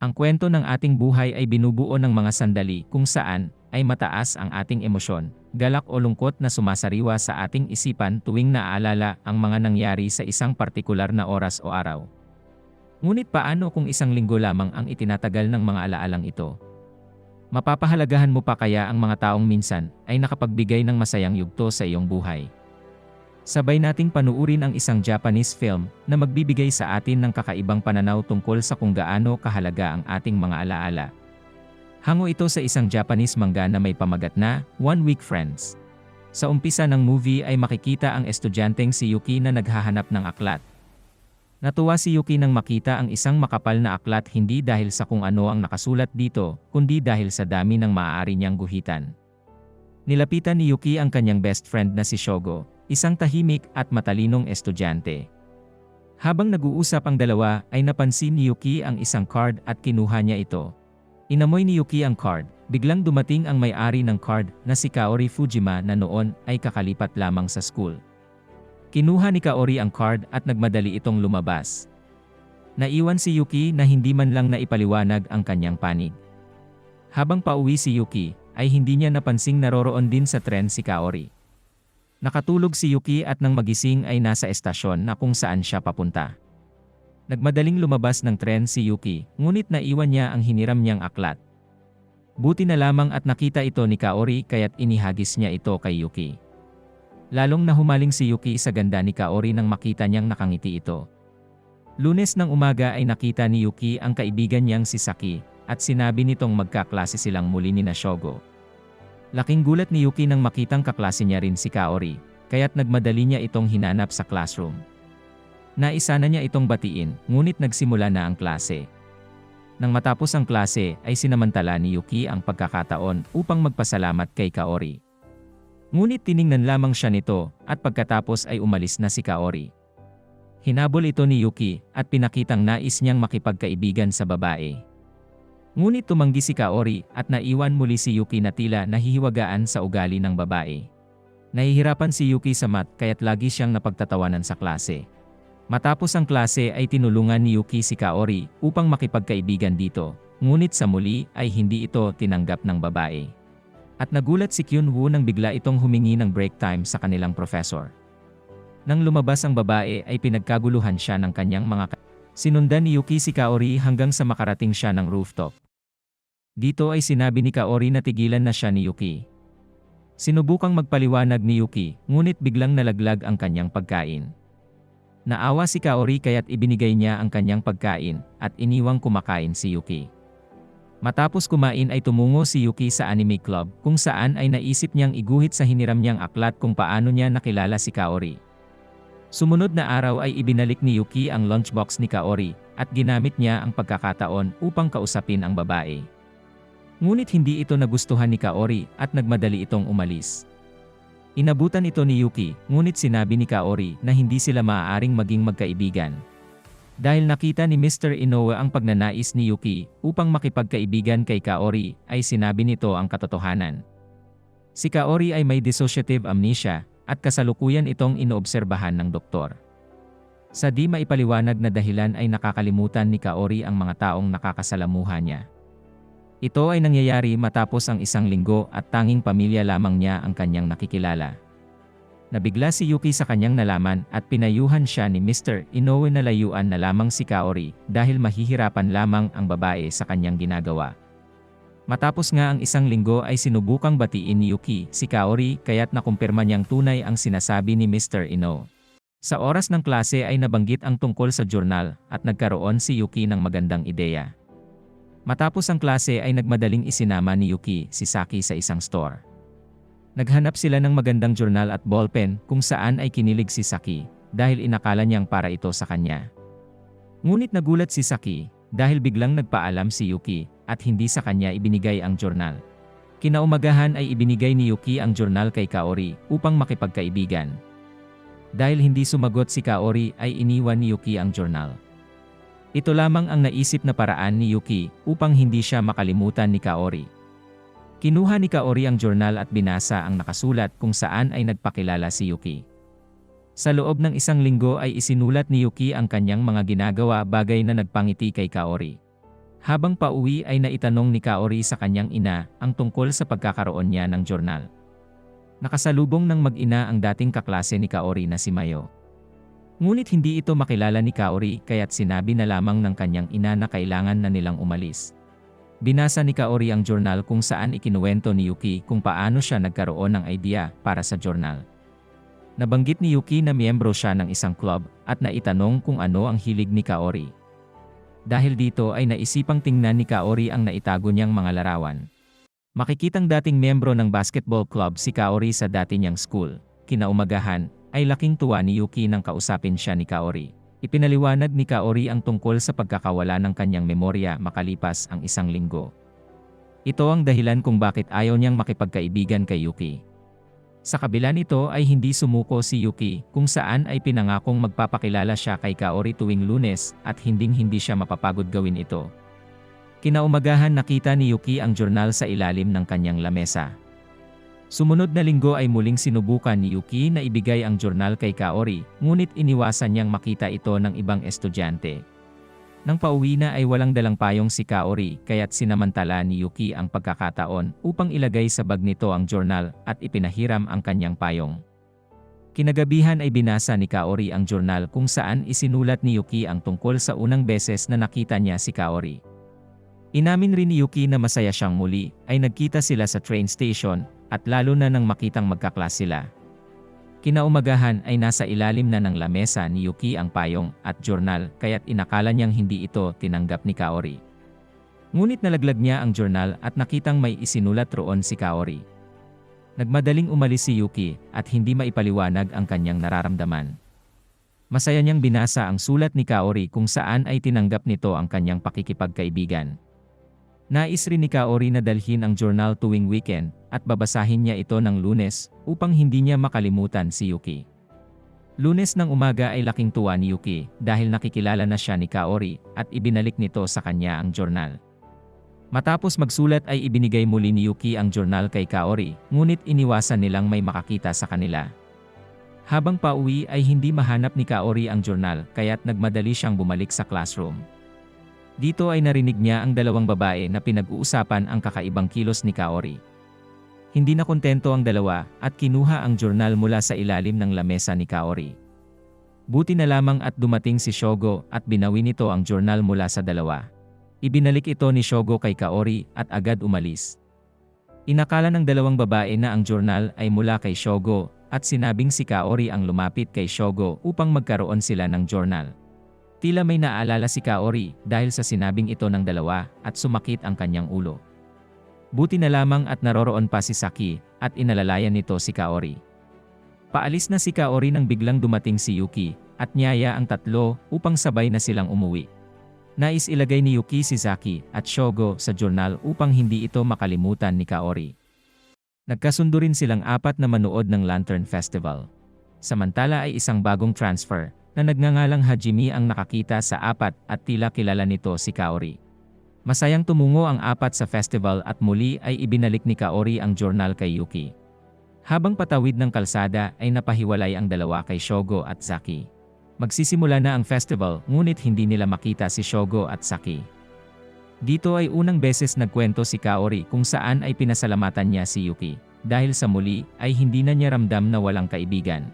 Ang kwento ng ating buhay ay binubuo ng mga sandali kung saan ay mataas ang ating emosyon, galak o lungkot na sumasariwa sa ating isipan tuwing naaalala ang mga nangyari sa isang partikular na oras o araw. Ngunit paano kung isang linggo lamang ang itinatagal ng mga alaalang ito? Mapapahalagahan mo pa kaya ang mga taong minsan ay nakapagbigay ng masayang yugto sa iyong buhay? Sabay nating panuurin ang isang Japanese film na magbibigay sa atin ng kakaibang pananaw tungkol sa kung gaano kahalaga ang ating mga alaala. Hango ito sa isang Japanese manga na may pamagat na One Week Friends. Sa umpisa ng movie ay makikita ang estudyanteng si Yuki na naghahanap ng aklat. Natuwa si Yuki nang makita ang isang makapal na aklat hindi dahil sa kung ano ang nakasulat dito, kundi dahil sa dami ng maaari niyang guhitan. Nilapitan ni Yuki ang kanyang best friend na si Shogo, isang tahimik at matalinong estudyante. Habang nag-uusap ang dalawa ay napansin ni Yuki ang isang card at kinuha niya ito. Inamoy ni Yuki ang card, biglang dumating ang may-ari ng card na si Kaori Fujima na noon ay kakalipat lamang sa school. Kinuha ni Kaori ang card at nagmadali itong lumabas. Naiwan si Yuki na hindi man lang naipaliwanag ang kanyang panig. Habang pauwi si Yuki, ay hindi niya napansing naroroon din sa tren si Kaori. Nakatulog si Yuki at nang magising ay nasa estasyon na kung saan siya papunta. Nagmadaling lumabas ng tren si Yuki, ngunit naiwan niya ang hiniram niyang aklat. Buti na lamang at nakita ito ni Kaori kaya't inihagis niya ito kay Yuki. Lalong nahumaling si Yuki sa ganda ni Kaori nang makita niyang nakangiti ito. Lunes ng umaga ay nakita ni Yuki ang kaibigan niyang si Saki, at sinabi nitong magkaklase silang muli ni na Shogo. Laking gulat ni Yuki nang makitang kaklase niya rin si Kaori, kaya't nagmadali niya itong hinanap sa classroom. Naisa na niya itong batiin, ngunit nagsimula na ang klase. Nang matapos ang klase ay sinamantala ni Yuki ang pagkakataon upang magpasalamat kay Kaori. Ngunit tiningnan lamang siya nito, at pagkatapos ay umalis na si Kaori. Hinabol ito ni Yuki, at pinakitang nais niyang makipagkaibigan sa babae. Ngunit tumanggi si Kaori, at naiwan muli si Yuki na tila nahihiwagaan sa ugali ng babae. Nahihirapan si Yuki sa mat kaya't lagi siyang napagtatawanan sa klase. Matapos ang klase ay tinulungan ni Yuki si Kaori upang makipagkaibigan dito, ngunit sa muli ay hindi ito tinanggap ng babae. At nagulat si Kyun-woo nang bigla itong humingi ng break time sa kanilang professor. Nang lumabas ang babae ay pinagkaguluhan siya ng kanyang mga Sinundan ni Yuki si Kaori hanggang sa makarating siya ng rooftop. Dito ay sinabi ni Kaori na tigilan na siya ni Yuki. Sinubukang magpaliwanag ni Yuki, ngunit biglang nalaglag ang kanyang pagkain. Naawa si Kaori kaya't ibinigay niya ang kanyang pagkain, at iniwang kumakain si Yuki. Matapos kumain ay tumungo si Yuki sa anime club kung saan ay naisip niyang iguhit sa hiniram niyang aklat kung paano niya nakilala si Kaori. Sumunod na araw ay ibinalik ni Yuki ang lunchbox ni Kaori at ginamit niya ang pagkakataon upang kausapin ang babae. Ngunit hindi ito nagustuhan ni Kaori at nagmadali itong umalis. Inabutan ito ni Yuki, ngunit sinabi ni Kaori na hindi sila maaaring maging magkaibigan. Dahil nakita ni Mr. Inoue ang pagnanais ni Yuki upang makipagkaibigan kay Kaori, ay sinabi nito ang katotohanan. Si Kaori ay may dissociative amnesia, at kasalukuyan itong inoobserbahan ng doktor. Sa di maipaliwanag na dahilan ay nakakalimutan ni Kaori ang mga taong nakakasalamuha niya. Ito ay nangyayari matapos ang isang linggo at tanging pamilya lamang niya ang kanyang nakikilala. Nabigla si Yuki sa kanyang nalaman at pinayuhan siya ni Mr. Inoue na layuan na lamang si Kaori dahil mahihirapan lamang ang babae sa kanyang ginagawa. Matapos nga ang isang linggo ay sinubukang batiin ni Yuki si Kaori kaya't nakumpirma niyang tunay ang sinasabi ni Mr. Inoue. Sa oras ng klase ay nabanggit ang tungkol sa jurnal at nagkaroon si Yuki ng magandang ideya. Matapos ang klase ay nagmadaling isinama ni Yuki si Saki sa isang store. Naghanap sila ng magandang jurnal at ballpen kung saan ay kinilig si Saki dahil inakala niyang para ito sa kanya. Ngunit nagulat si Saki dahil biglang nagpaalam si Yuki at hindi sa kanya ibinigay ang jurnal. Kinaumagahan ay ibinigay ni Yuki ang jurnal kay Kaori upang makipagkaibigan. Dahil hindi sumagot si Kaori ay iniwan ni Yuki ang jurnal. Ito lamang ang naisip na paraan ni Yuki upang hindi siya makalimutan ni Kaori. Kinuha ni Kaori ang jurnal at binasa ang nakasulat kung saan ay nagpakilala si Yuki. Sa loob ng isang linggo ay isinulat ni Yuki ang kanyang mga ginagawa bagay na nagpangiti kay Kaori. Habang pauwi ay naitanong ni Kaori sa kanyang ina ang tungkol sa pagkakaroon niya ng journal. Nakasalubong ng mag-ina ang dating kaklase ni Kaori na si Mayo. Ngunit hindi ito makilala ni Kaori kaya't sinabi na lamang ng kanyang ina na kailangan na nilang umalis. Binasa ni Kaori ang journal kung saan ikinuwento ni Yuki kung paano siya nagkaroon ng idea para sa journal. Nabanggit ni Yuki na miyembro siya ng isang club at naitanong kung ano ang hilig ni Kaori. Dahil dito ay naisipang tingnan ni Kaori ang naitago niyang mga larawan. Makikitang dating miyembro ng basketball club si Kaori sa dati niyang school. Kinaumagahan, ay laking tuwa ni Yuki nang kausapin siya ni Kaori. Ipinaliwanag ni Kaori ang tungkol sa pagkakawala ng kanyang memorya makalipas ang isang linggo. Ito ang dahilan kung bakit ayaw niyang makipagkaibigan kay Yuki. Sa kabila nito ay hindi sumuko si Yuki kung saan ay pinangakong magpapakilala siya kay Kaori tuwing lunes at hinding hindi siya mapapagod gawin ito. Kinaumagahan nakita ni Yuki ang journal sa ilalim ng kanyang lamesa. Sumunod na linggo ay muling sinubukan ni Yuki na ibigay ang journal kay Kaori, ngunit iniwasan niyang makita ito ng ibang estudyante. Nang pauwi na ay walang dalang payong si Kaori kaya't sinamantala ni Yuki ang pagkakataon upang ilagay sa bag nito ang journal at ipinahiram ang kanyang payong. Kinagabihan ay binasa ni Kaori ang journal kung saan isinulat ni Yuki ang tungkol sa unang beses na nakita niya si Kaori. Inamin rin ni Yuki na masaya siyang muli ay nagkita sila sa train station at lalo na nang makitang magkaklas sila. Kinaumagahan ay nasa ilalim na ng lamesa ni Yuki ang payong at journal kaya't inakala niyang hindi ito tinanggap ni Kaori. Ngunit nalaglag niya ang journal at nakitang may isinulat roon si Kaori. Nagmadaling umalis si Yuki at hindi maipaliwanag ang kanyang nararamdaman. Masaya niyang binasa ang sulat ni Kaori kung saan ay tinanggap nito ang kanyang pakikipagkaibigan. Nais rin ni Kaori na dalhin ang journal tuwing weekend at babasahin niya ito ng lunes upang hindi niya makalimutan si Yuki. Lunes ng umaga ay laking tuwa ni Yuki dahil nakikilala na siya ni Kaori at ibinalik nito sa kanya ang journal. Matapos magsulat ay ibinigay muli ni Yuki ang journal kay Kaori, ngunit iniwasan nilang may makakita sa kanila. Habang pauwi ay hindi mahanap ni Kaori ang journal kaya't nagmadali siyang bumalik sa classroom. Dito ay narinig niya ang dalawang babae na pinag-uusapan ang kakaibang kilos ni Kaori. Hindi na kontento ang dalawa at kinuha ang journal mula sa ilalim ng lamesa ni Kaori. Buti na lamang at dumating si Shogo at binawi nito ang journal mula sa dalawa. Ibinalik ito ni Shogo kay Kaori at agad umalis. Inakala ng dalawang babae na ang journal ay mula kay Shogo at sinabing si Kaori ang lumapit kay Shogo upang magkaroon sila ng journal. Tila may naalala si Kaori dahil sa sinabing ito ng dalawa at sumakit ang kanyang ulo. Buti na lamang at naroroon pa si Saki at inalalayan nito si Kaori. Paalis na si Kaori nang biglang dumating si Yuki at niyaya ang tatlo upang sabay na silang umuwi. Nais ilagay ni Yuki si Zaki at Shogo sa journal upang hindi ito makalimutan ni Kaori. Nagkasundo rin silang apat na manood ng Lantern Festival. Samantala ay isang bagong transfer na nagngangalang Hajime ang nakakita sa apat at tila kilala nito si Kaori. Masayang tumungo ang apat sa festival at muli ay ibinalik ni Kaori ang journal kay Yuki. Habang patawid ng kalsada ay napahiwalay ang dalawa kay Shogo at Saki. Magsisimula na ang festival ngunit hindi nila makita si Shogo at Saki. Dito ay unang beses nagkwento si Kaori kung saan ay pinasalamatan niya si Yuki dahil sa muli ay hindi na niya ramdam na walang kaibigan.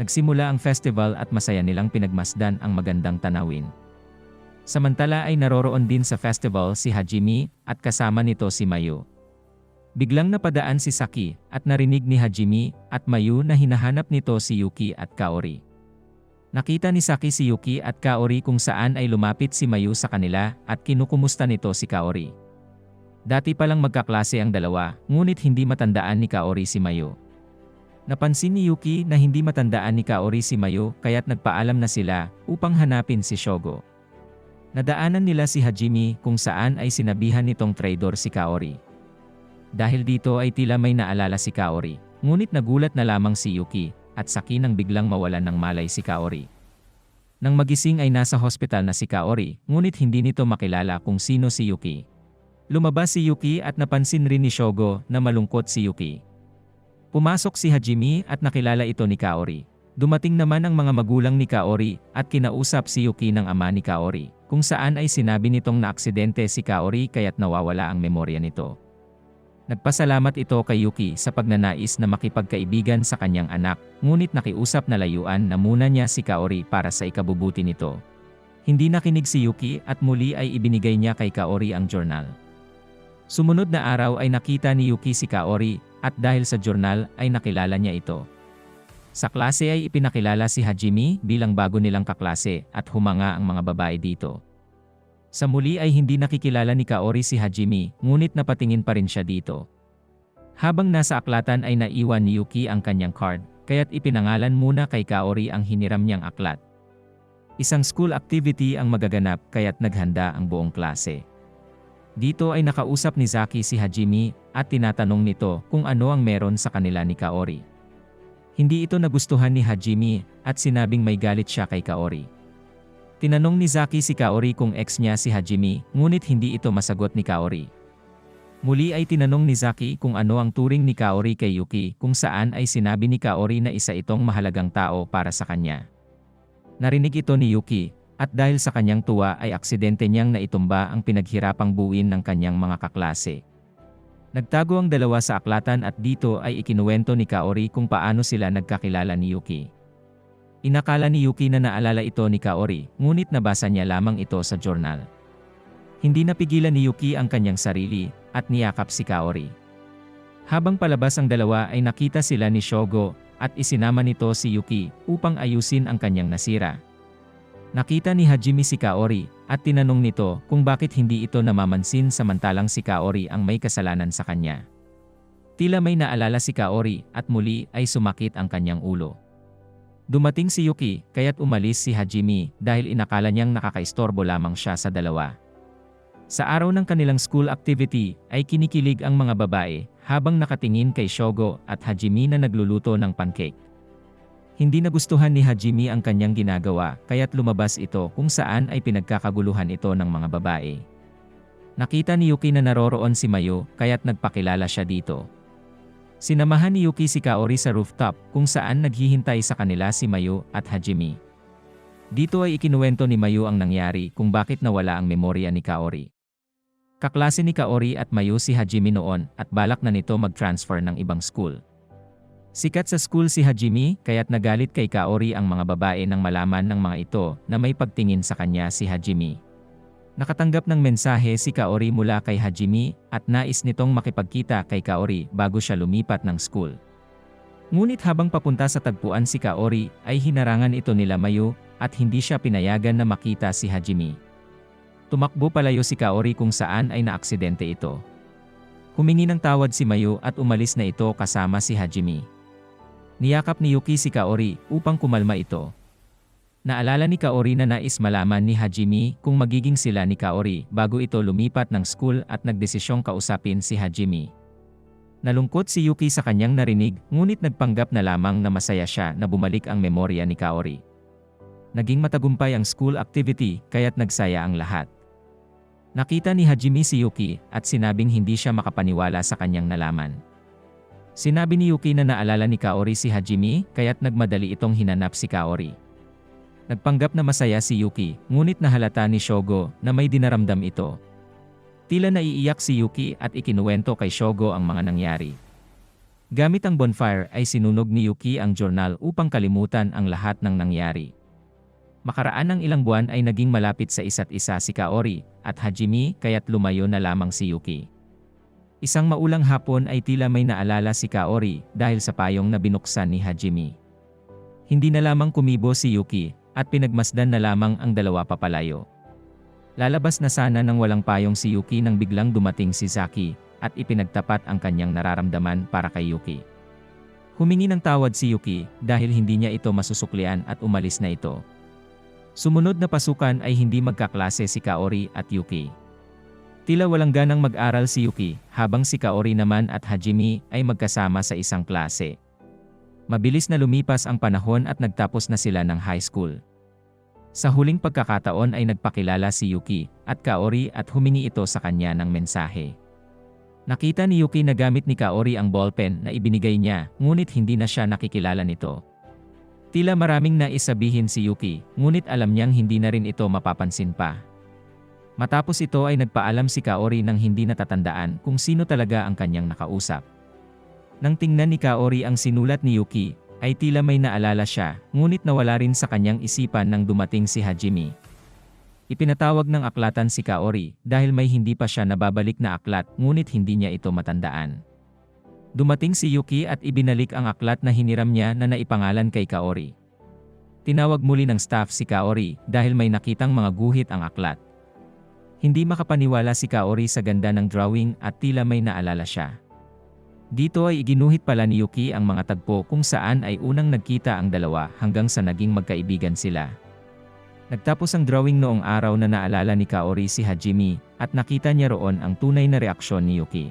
Nagsimula ang festival at masaya nilang pinagmasdan ang magandang tanawin. Samantala ay naroroon din sa festival si Hajime at kasama nito si Mayu. Biglang napadaan si Saki at narinig ni Hajime at Mayu na hinahanap nito si Yuki at Kaori. Nakita ni Saki si Yuki at Kaori kung saan ay lumapit si Mayu sa kanila at kinukumusta nito si Kaori. Dati palang magkaklase ang dalawa, ngunit hindi matandaan ni Kaori si Mayu. Napansin ni Yuki na hindi matandaan ni Kaori si Mayo kaya't nagpaalam na sila upang hanapin si Shogo. Nadaanan nila si Hajime kung saan ay sinabihan nitong traidor si Kaori. Dahil dito ay tila may naalala si Kaori, ngunit nagulat na lamang si Yuki at saki nang biglang mawalan ng malay si Kaori. Nang magising ay nasa hospital na si Kaori, ngunit hindi nito makilala kung sino si Yuki. Lumabas si Yuki at napansin rin ni Shogo na malungkot si Yuki. Pumasok si Hajime at nakilala ito ni Kaori. Dumating naman ang mga magulang ni Kaori at kinausap si Yuki ng ama ni Kaori, kung saan ay sinabi nitong naaksidente si Kaori kaya't nawawala ang memorya nito. Nagpasalamat ito kay Yuki sa pagnanais na makipagkaibigan sa kanyang anak, ngunit nakiusap na layuan na muna niya si Kaori para sa ikabubuti nito. Hindi nakinig si Yuki at muli ay ibinigay niya kay Kaori ang journal. Sumunod na araw ay nakita ni Yuki si Kaori at dahil sa journal ay nakilala niya ito. Sa klase ay ipinakilala si Hajime bilang bago nilang kaklase at humanga ang mga babae dito. Sa muli ay hindi nakikilala ni Kaori si Hajime, ngunit napatingin pa rin siya dito. Habang nasa aklatan ay naiwan ni Yuki ang kanyang card, kaya't ipinangalan muna kay Kaori ang hiniram niyang aklat. Isang school activity ang magaganap kaya't naghanda ang buong klase. Dito ay nakausap ni Zaki si Hajime at tinatanong nito kung ano ang meron sa kanila ni Kaori. Hindi ito nagustuhan ni Hajime at sinabing may galit siya kay Kaori. Tinanong ni Zaki si Kaori kung ex niya si Hajime, ngunit hindi ito masagot ni Kaori. Muli ay tinanong ni Zaki kung ano ang turing ni Kaori kay Yuki kung saan ay sinabi ni Kaori na isa itong mahalagang tao para sa kanya. Narinig ito ni Yuki, at dahil sa kanyang tuwa ay aksidente niyang naitumba ang pinaghirapang buuin ng kanyang mga kaklase. Nagtago ang dalawa sa aklatan at dito ay ikinuwento ni Kaori kung paano sila nagkakilala ni Yuki. Inakala ni Yuki na naalala ito ni Kaori, ngunit nabasa niya lamang ito sa journal. Hindi napigilan ni Yuki ang kanyang sarili, at niyakap si Kaori. Habang palabas ang dalawa ay nakita sila ni Shogo, at isinama nito si Yuki upang ayusin ang kanyang nasira. Nakita ni Hajime si Kaori, at tinanong nito kung bakit hindi ito namamansin samantalang si Kaori ang may kasalanan sa kanya. Tila may naalala si Kaori at muli ay sumakit ang kanyang ulo. Dumating si Yuki kaya't umalis si Hajime dahil inakala niyang nakakaistorbo lamang siya sa dalawa. Sa araw ng kanilang school activity ay kinikilig ang mga babae habang nakatingin kay Shogo at Hajime na nagluluto ng pancake. Hindi nagustuhan ni Hajime ang kanyang ginagawa, kaya't lumabas ito kung saan ay pinagkakaguluhan ito ng mga babae. Nakita ni Yuki na naroroon si Mayo, kaya't nagpakilala siya dito. Sinamahan ni Yuki si Kaori sa rooftop, kung saan naghihintay sa kanila si Mayo at Hajime. Dito ay ikinuwento ni Mayo ang nangyari kung bakit nawala ang memorya ni Kaori. Kaklase ni Kaori at Mayo si Hajime noon at balak na nito mag-transfer ng ibang school. Sikat sa school si Hajime, kaya't nagalit kay Kaori ang mga babae nang malaman ng mga ito na may pagtingin sa kanya si Hajime. Nakatanggap ng mensahe si Kaori mula kay Hajime at nais nitong makipagkita kay Kaori bago siya lumipat ng school. Ngunit habang papunta sa tagpuan si Kaori ay hinarangan ito nila Mayu at hindi siya pinayagan na makita si Hajime. Tumakbo palayo si Kaori kung saan ay naaksidente ito. Humingi ng tawad si Mayu at umalis na ito kasama si Hajime. Niyakap ni Yuki si Kaori upang kumalma ito. Naalala ni Kaori na nais malaman ni Hajime kung magiging sila ni Kaori bago ito lumipat ng school at nagdesisyong kausapin si Hajime. Nalungkot si Yuki sa kanyang narinig ngunit nagpanggap na lamang na masaya siya na bumalik ang memorya ni Kaori. Naging matagumpay ang school activity kaya't nagsaya ang lahat. Nakita ni Hajime si Yuki at sinabing hindi siya makapaniwala sa kanyang nalaman. Sinabi ni Yuki na naalala ni Kaori si Hajime, kaya't nagmadali itong hinanap si Kaori. Nagpanggap na masaya si Yuki, ngunit nahalata ni Shogo na may dinaramdam ito. Tila naiiyak si Yuki at ikinuwento kay Shogo ang mga nangyari. Gamit ang bonfire ay sinunog ni Yuki ang journal upang kalimutan ang lahat ng nangyari. Makaraan ng ilang buwan ay naging malapit sa isa't isa si Kaori at Hajime kaya't lumayo na lamang si Yuki. Isang maulang hapon ay tila may naalala si Kaori dahil sa payong na binuksan ni Hajime. Hindi na lamang kumibo si Yuki at pinagmasdan na lamang ang dalawa papalayo. Lalabas na sana nang walang payong si Yuki nang biglang dumating si Zaki at ipinagtapat ang kanyang nararamdaman para kay Yuki. Humingi ng tawad si Yuki dahil hindi niya ito masusuklian at umalis na ito. Sumunod na pasukan ay hindi magkaklase si Kaori at Yuki. Tila walang ganang mag-aral si Yuki, habang si Kaori naman at Hajime ay magkasama sa isang klase. Mabilis na lumipas ang panahon at nagtapos na sila ng high school. Sa huling pagkakataon ay nagpakilala si Yuki at Kaori at humingi ito sa kanya ng mensahe. Nakita ni Yuki na gamit ni Kaori ang ballpen na ibinigay niya, ngunit hindi na siya nakikilala nito. Tila maraming naisabihin si Yuki, ngunit alam niyang hindi na rin ito mapapansin pa. Matapos ito ay nagpaalam si Kaori nang hindi natatandaan kung sino talaga ang kanyang nakausap. Nang tingnan ni Kaori ang sinulat ni Yuki, ay tila may naalala siya, ngunit nawala rin sa kanyang isipan nang dumating si Hajime. Ipinatawag ng aklatan si Kaori dahil may hindi pa siya nababalik na aklat ngunit hindi niya ito matandaan. Dumating si Yuki at ibinalik ang aklat na hiniram niya na naipangalan kay Kaori. Tinawag muli ng staff si Kaori dahil may nakitang mga guhit ang aklat. Hindi makapaniwala si Kaori sa ganda ng drawing at tila may naalala siya. Dito ay iginuhit pala ni Yuki ang mga tagpo kung saan ay unang nagkita ang dalawa hanggang sa naging magkaibigan sila. Nagtapos ang drawing noong araw na naalala ni Kaori si Hajime at nakita niya roon ang tunay na reaksyon ni Yuki.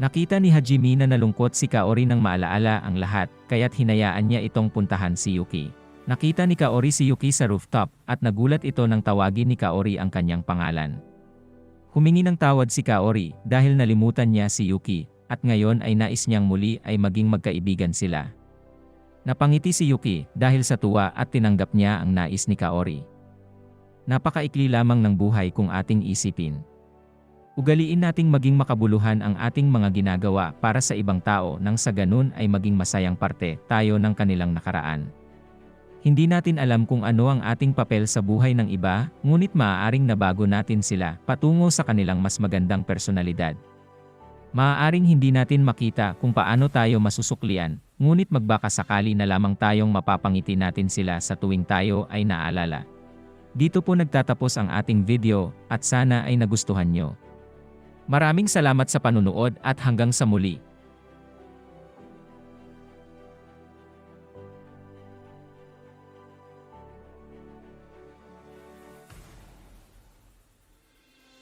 Nakita ni Hajime na nalungkot si Kaori nang maalaala ang lahat kaya't hinayaan niya itong puntahan si Yuki. Nakita ni Kaori si Yuki sa rooftop at nagulat ito nang tawagin ni Kaori ang kanyang pangalan. Humingi ng tawad si Kaori dahil nalimutan niya si Yuki at ngayon ay nais niyang muli ay maging magkaibigan sila. Napangiti si Yuki dahil sa tuwa at tinanggap niya ang nais ni Kaori. Napakaikli lamang ng buhay kung ating isipin. Ugaliin nating maging makabuluhan ang ating mga ginagawa para sa ibang tao nang sa ganun ay maging masayang parte tayo ng kanilang nakaraan. Hindi natin alam kung ano ang ating papel sa buhay ng iba, ngunit maaaring nabago natin sila patungo sa kanilang mas magandang personalidad. Maaaring hindi natin makita kung paano tayo masusuklian, ngunit magbaka sakali na lamang tayong mapapangiti natin sila sa tuwing tayo ay naalala. Dito po nagtatapos ang ating video at sana ay nagustuhan nyo. Maraming salamat sa panunood at hanggang sa muli.